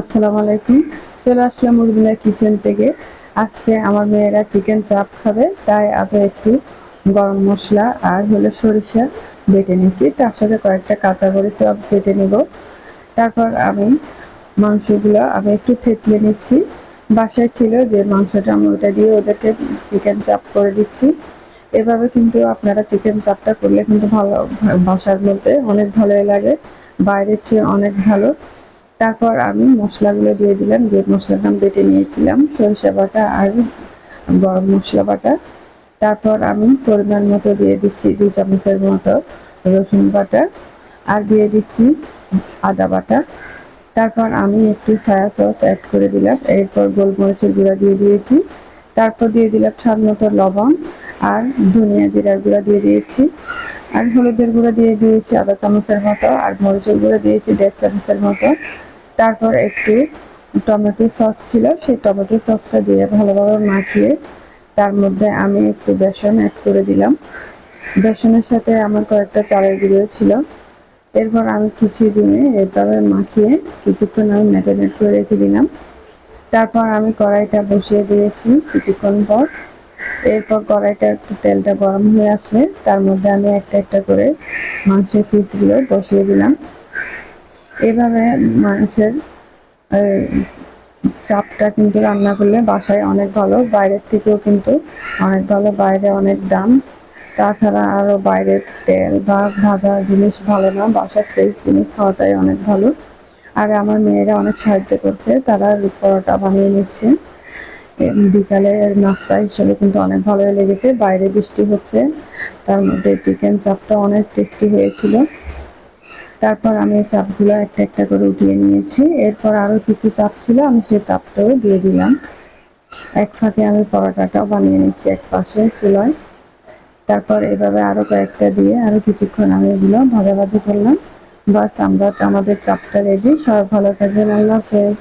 আসসালামু আলাইকুম। চলে আসলাম মুরগিনা কিচেন থেকে। আজকে আমার মেয়েরা চিকেন চাপ খাবে, তাই আমি একটু গরম মশলা আর হলো সরিষা বেটে নিচ্ছি। তার সাথে কয়েকটা কাঁচা মরিচ সব বেটে নিব। তারপর আমি মাংসগুলো আমি একটু থেতলে নিচ্ছি। বাসায় ছিল যে মাংসটা আমি ওটা দিয়ে ওদেরকে চিকেন চাপ করে দিচ্ছি। এভাবে কিন্তু আপনারা চিকেন চাপটা করলে কিন্তু ভালো বাসার মধ্যে অনেক ভালোই লাগে। বাইরের চেয়ে অনেক ভালো। তারপর আমি মশলাগুলো দিয়ে দিলাম, যে মশলাটা আমি বেটে নিয়েছিলাম, সরিষা বাটা আর গরম মশলা বাটা। তারপর আমি পরিমাণ মতো দিয়ে দিচ্ছি দু চামচের মতো রসুন বাটা আর দিয়ে দিচ্ছি আদা বাটা। তারপর আমি একটু সয়া সস অ্যাড করে দিলাম, এরপর গোলমরিচের গুঁড়া দিয়ে দিয়েছি। তারপর দিয়ে দিলাম স্বাদ মতো লবণ আর ধনিয়া জিরার গুঁড়া দিয়ে দিয়েছি। আর হলুদের গুঁড়া দিয়ে দিয়েছি আধা চামচের মতো, আর মরিচের গুঁড়া দিয়েছি দেড় চামচের মতো। তারপর একটু টমেটো সস ছিল, সেই টমেটো সসটা দিয়ে ভালোভাবে মাখিয়ে তার মধ্যে আমি একটু বেসন অ্যাড করে দিলাম। বেসনের সাথে আমার কয়েকটা চালের গুঁড়ো ছিল। এরপর আমি কিছু দিনে এভাবে মাখিয়ে কিছুক্ষণ আমি ম্যারিনেট করে রেখে দিলাম। তারপর আমি কড়াইটা বসিয়ে দিয়েছি কিছুক্ষণ পর। এরপর কড়াইটা একটু তেলটা গরম হয়ে আসলে তার মধ্যে আমি একটা একটা করে মাংসের পিসগুলো বসিয়ে দিলাম। এভাবে মাংসের চাপটা কিন্তু রান্না করলে বাসায় অনেক ভালো। বাইরের থেকেও কিন্তু অনেক ভালো, বাইরে অনেক দাম। তাছাড়া আরও বাইরের তেল বা ভাজা জিনিস ভালো না বাসার ফ্রেশ জিনিস খাওয়াটাই অনেক ভালো। আর আমার মেয়েরা অনেক সাহায্য করছে, তারা পরোটা বানিয়ে নিচ্ছে। বিকালে নাস্তা হিসেবে কিন্তু অনেক ভালোই লেগেছে। বাইরে বৃষ্টি হচ্ছে, তার মধ্যে চিকেন চাপটা অনেক টেস্টি হয়েছিল। তারপর আমি চাপগুলো একটা একটা করে উঠিয়ে নিয়েছি। এরপর আরও কিছু চাপ ছিল, আমি সেই চাপটাও দিয়ে দিলাম। এক ফাঁকে আমি পরোটাটাও বানিয়ে নিচ্ছি এক পাশে চুলায়। তারপর এভাবে আরও কয়েকটা দিয়ে আরও কিছুক্ষণ আমি এগুলো ভাজাভাজি করলাম। বাস আমরা আমাদের চাপটা রেডি সবাই ভালো থাকবেন, আল্লাহ হাফেজ।